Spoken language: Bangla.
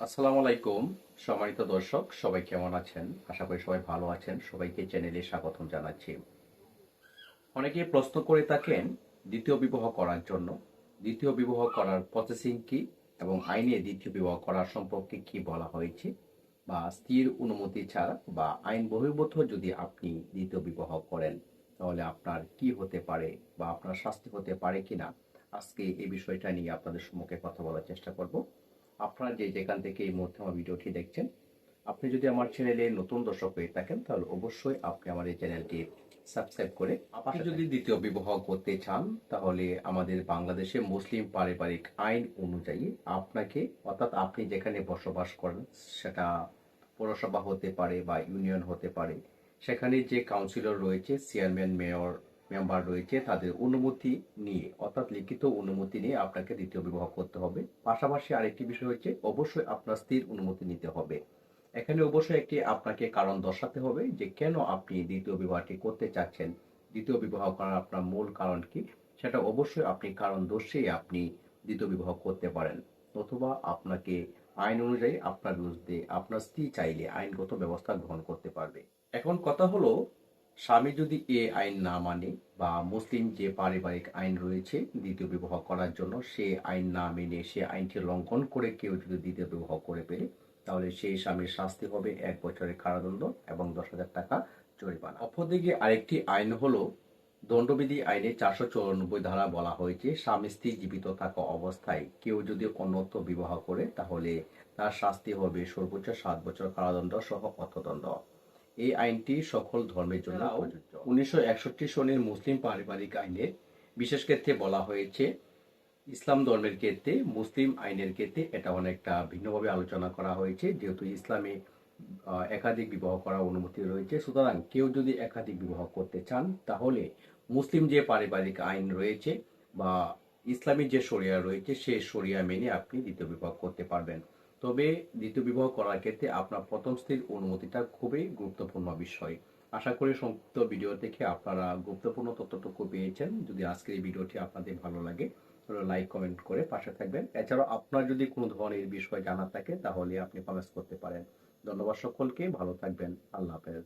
আসসালামু আলাইকুম, সম্মানিত দর্শক, সবাই কেমন আছেন? আশা করি সবাই ভালো আছেন। সবাইকে চ্যানেলে স্বাগতম জানাচ্ছি। অনেকে প্রশ্ন করে থাকেন, দ্বিতীয় বিবাহ করার জন্য। দ্বিতীয় বিবাহ করার প্রসেসিং কি এবং আইনে দ্বিতীয় বিবাহ করার সম্পর্কে কি বলা হয়েছে? বা স্ত্রীর অনুমতি ছাড়া বা আইন বহির্ভূত যদি আপনি দ্বিতীয় বিবাহ করেন, তাহলে আপনার কি হতে পারে বা আপনার শাস্তি হতে পারে কিনা? আজকে এই বিষয়টা নিয়ে আপনাদের সম্মুখে কথা বলার চেষ্টা করব। আপনারা যে যেখান থেকে এই মুহূর্তে আমার ভিডিওটি দেখছেন আপনি যদি আমার চ্যানেলে নতুন দর্শক হয়ে থাকেন তাহলে অবশ্যই আপনি আমার এই চ্যানেলটি সাবস্ক্রাইব করে আপনি যদি দ্বিতীয় বিবাহ করতে চান তাহলে আমাদের বাংলাদেশে মুসলিম পারিবারিক আইন অনুযায়ী আপনাকে অর্থাৎ আপনি যেখানে বসবাস করেন সেটা পৌরসভা হতে পারে বা ইউনিয়ন হতে পারে সেখানে যে কাউন্সিলর রয়েছে চেয়ারম্যান মেয়র মেম্বার রয়েছে তাদের অনুমতি নিয়ে, অর্থাৎ লিখিত অনুমতি নিয়ে আপনাকে দ্বিতীয় বিবাহ করতে হবে। পাশাপাশি আরেকটি বিষয় হচ্ছে, অবশ্যই আপনার স্ত্রীর অনুমতি নিতে হবে। এখানে অবশ্যই একটি আপনাকে কারণ দর্শাতে হবে যে কেন আপনি দ্বিতীয় বিবাহটি করতে চাচ্ছেন। দ্বিতীয় বিবাহ করার আপনার মূল কারণ কি? সেটা অবশ্যই আপনি কারণ দর্শিয়ে আপনি দ্বিতীয় বিবাহ করতে পারেন। অথবা আপনাকে আইন অনুযায়ী আপনার বিরুদ্ধে আপনার স্ত্রী চাইলে আইনগত ব্যবস্থা গ্রহণ করতে পারবে। এখন কথা হলো স্বামী যদি এ আইন না মানে বা মুসলিম যে পারিবারিক আইন রয়েছে দ্বিতীয় বিবাহ করার জন্য সে আইন না মেনে সে আইনটি লঙ্ঘন করে কেউ যদি দ্বিতীয় বিবাহ করে ফেলে, তাহলে সেই স্বামীর শাস্তি হবে এক বছরের কারাদণ্ড এবং দশ হাজার টাকা জরিমানা। অপরদিকে আরেকটি আইন হলো দণ্ডবিধি আইনে চারশো চৌরানব্বই ধারা বলা হয়েছে, স্বামী স্ত্রী জীবিত থাকা অবস্থায় কেউ যদি অন্যত্র বিবাহ করে, তাহলে তার শাস্তি হবে সর্বোচ্চ সাত বছর কারাদণ্ড সহ অর্থদণ্ড। এই আইনটি সকল ধর্মের জন্য প্রযোজ্য। উনিশশো একষট্টি সনের মুসলিম পারিবারিক আইনে বিশেষ ক্ষেত্রে বলা হয়েছে ইসলাম ধর্মের ক্ষেত্রে মুসলিম আইনের ক্ষেত্রে এটা অনেকটা ভিন্নভাবে আলোচনা করা হয়েছে। যেহেতু ইসলামে একাধিক বিবাহ করার অনুমতি রয়েছে সুতরাং কেউ যদি একাধিক বিবাহ করতে চান তাহলে মুসলিম যে পারিবারিক আইন রয়েছে বা ইসলামী যে শরিয়া রয়েছে সেই শরিয়া মেনে আপনি দ্বিতীয় বিবাহ করতে পারবেন। তবে দ্বিতীয় বিবাহ করার ক্ষেত্রে আপনার প্রথম স্ত্রীর অনুমতিটা খুবই গুরুত্বপূর্ণ বিষয়। আশা করি সংক্ষিপ্ত ভিডিও থেকে আপনারা গুরুত্বপূর্ণ তথ্যটুকু পেয়েছেন। যদি আজকের এই ভিডিওটি আপনাদের ভালো লাগে লাইক কমেন্ট করে পাশে থাকবেন। এছাড়াও আপনার যদি কোনো ধরনের বিষয় জানা থাকে, তাহলে আপনি কমেন্টস করতে পারেন। ধন্যবাদ সকলকে, ভালো থাকবেন। আল্লাহ হাফেজ।